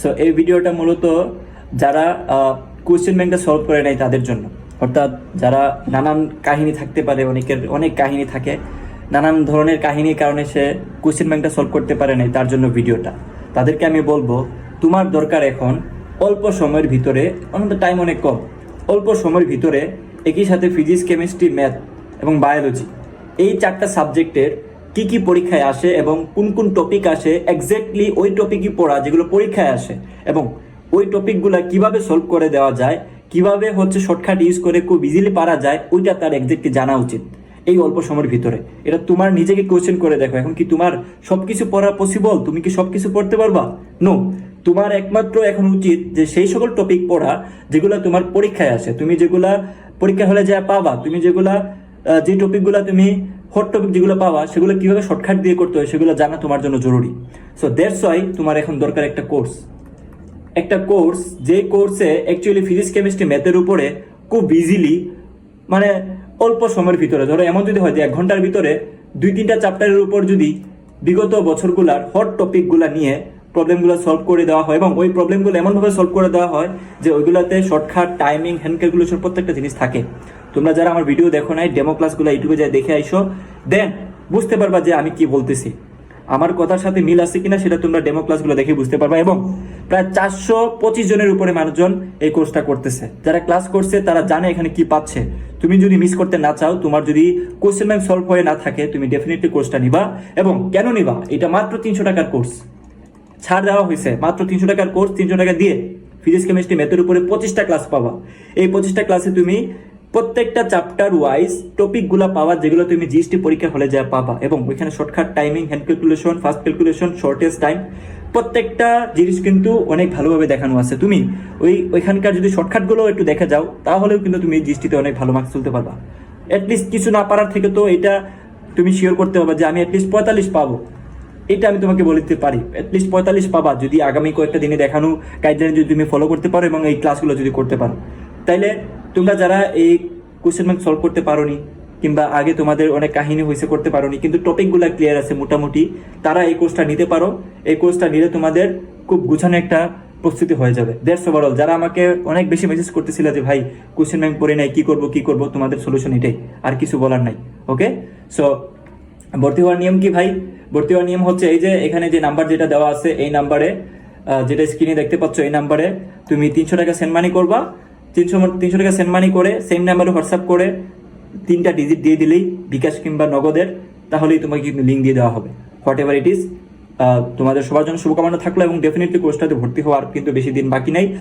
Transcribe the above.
So এই ভিডিওটা মূলত যারা কোয়েশ্চেন ব্যাংকটা সলভ করে নেয় তাদের জন্য। অর্থাৎ যারা নানান কাহিনী থাকতে পারে, অনেকের, অনেক কাহিনী থাকে, নানান ধরনের কাহিনীর কারণে সে কোয়েশ্চেন ব্যাংকটা সলভ করতে পারে নাই তার জন্য ভিডিওটা। তাদেরকে আমি বলব, তোমার দরকার এখন অল্প সময়ের ভিতরে, অন্তত টাইম অনেক কম, অল্প সময়ের ভিতরে একই সাথে ফিজিক্স কেমিস্ট্রি ম্যাথ এবং বায়োলজি এই চারটা সাবজেক্টের কি কি পরীক্ষায় আসে এবং কোন কোন টপিক আসে এক্স্যাক্টলি ওই টপিকই পড়া যেগুলো পরীক্ষায় আসে এবং ওই টপিকগুলো কীভাবে সলভ করে দেওয়া যায়, কীভাবে হচ্ছে শর্টকাট ইউজ করে খুব ইজিলি পারা যায়, ওইটা তার এক্স্যাক্টলি জানা উচিত এই অল্প সময়ের ভিতরে। এটা তোমার নিজেকে কোয়েশ্চেন করে দেখো, এখন কি তোমার সবকিছু পড়া পসিবল তুমি কি সবকিছু পড়তে পারবা? নো তোমার একমাত্র এখন উচিত যে সেই সকল টপিক পড়া যেগুলো তোমার পরীক্ষায় আসে। তুমি যেগুলা পরীক্ষা হলে যা পাবা, তুমি যেগুলা যে টপিকগুলো তুমি হট টপিক যেগুলো পাওয়া, সেগুলো কীভাবে শর্টকাট দিয়ে করতে হয় সেগুলো জানা তোমার জন্য জরুরি। সো দ্যাটস ওয়াই তোমার এখন দরকার একটা কোর্স একটা কোর্স যে কোর্সে অ্যাকচুয়ালি ফিজিক্স কেমিস্ট্রি ম্যাথের উপরে খুব ইজিলি মানে অল্প সময়ের ভিতরে, ধরো এমন যদি হয় যে এক ঘণ্টার ভিতরে দুই তিনটা চ্যাপ্টারের উপর যদি বিগত বছরগুলার হট টপিকগুলা নিয়ে প্রবলেমগুলো সলভ করে দেওয়া হয় এবং ওই প্রবলেমগুলো এমনভাবে সলভ করে দেওয়া হয় যে ওইগুলোতে শর্টকাট টাইমিং হ্যান্ড ক্যালকুলেশন প্রত্যেকটা জিনিস থাকে। তোমরা যারা আমার ভিডিও দেখো নাই ডেমো ক্লাসগুলো ইউটিউবে যাই দেখে আইসো দেন বুঝতে পারবা যে আমি কি বলতেছি। আমার কথার সাথে মিল আছে কিনা সেটা তোমরা ডেমো ক্লাসগুলো দেখে বুঝতে পারবা এবং প্রায় চারশো পঁচিশ জনের উপরে মানুষজন এই কোর্সটা করতেছে। যারা ক্লাস করছে, তারা জানে এখানে কি পাচ্ছে। তুমি যদি মিস করতে না চাও, তোমার যদি কোশ্চেন ব্যাংক সলভ হয়ে না থাকে, তুমি ডেফিনেটলি কোর্সটা নিবা এবং কেন নিবা? এটা মাত্র তিনশো টাকার কোর্স ছাড় দেওয়া হয়েছে। মাত্র তিনশো টাকার কোর্স তিনশো টাকা দিয়ে ফিজিক্স কেমিস্ট্রি ম্যাথের উপরে পঁচিশটা ক্লাস পাবা। এই পঁচিশটা ক্লাসে তুমি প্রত্যেকটা চ্যাপ্টার ওয়াইজ টপিকগুলো পাওয়া যেগুলো তুমি জিএসটি পরীক্ষা হলে যা পাবা। এবং ওইখানে shortcut timing hand calculation fast calculation shortage time প্রত্যেকটা জিনিস কিন্তু অনেক ভালোভাবে দেখানো আছে। তুমি ওই, ওইখানকার যদি শর্টকাটগুলো একটু দেখে যাও, তাহলেও কিন্তু তুমি জিএসটিতে অনেক ভালো মার্কস তুলতে পারবা। অ্যাটলিস্ট কিছু না পারার থেকে তো এটা তুমি শিওর করতে পারবা যে আমি অ্যাটলিস্ট পঁয়তাল্লিশ পাবো। এটা আমি তোমাকে বলে দিতে পারি অ্যাটলিস্ট পঁয়তাল্লিশ পাবা, যদি আগামী কয়েকটা দিনে দেখানো গাইডলাইন যদি তুমি ফলো করতে পারো এবং এই ক্লাসগুলো যদি করতে পারো। তাইলে তোমরা যারা এই কোয়েশ্চেন ব্যাংক সলভ করতে পারোনি, কিংবা আগে তোমাদের অনেক কাহিনী হয়েছে করতে পারোনি, কিন্তু টপিকগুলো ক্লিয়ার আছে মোটামুটি, তারা এই কোর্সটা নিতে পারো। এই কোর্সটা নিলে তোমাদের খুব গুছানো একটা প্রস্তুতি হয়ে যাবে। দ্যাটস ওভারঅল যারা আমাকে অনেক বেশি মেসেজ করতেছিল যে, ভাই কোশ্চেন ব্যাংক পড়ে নাই, কি করব কি করব? তোমাদের সলিউশন এটাই। আর কিছু বলার নাই। ওকে সো ভর্তি হওয়ার নিয়ম কি ভাই? ভর্তি হওয়ার নিয়ম হচ্ছে এই যে এখানে যে নাম্বার যেটা দেওয়া আছে এই নাম্বারে যেটা স্ক্রিনে দেখতে পাচ্ছ এই নাম্বারে, তুমি তিনশো টাকা সেন্ড মানি করবা। তিনশো তিনশো টাকা সেন্ড মানি করে সেম নাম্বারে হোয়াটসঅ্যাপ করে তিনটা ডিজিট দিয়ে দিলেই বিকাশ কিংবা নগদের, তাহলেই তোমাকে কিন্তু লিঙ্ক দিয়ে দেওয়া হবে। হোয়াট এভার ইট ইজ তোমাদের সবার জন্য শুভকামনা থাকল এবং ডেফিনেটলি কোর্সটাতে ভর্তি হওয়ার কিন্তু বেশি দিন বাকি নেই।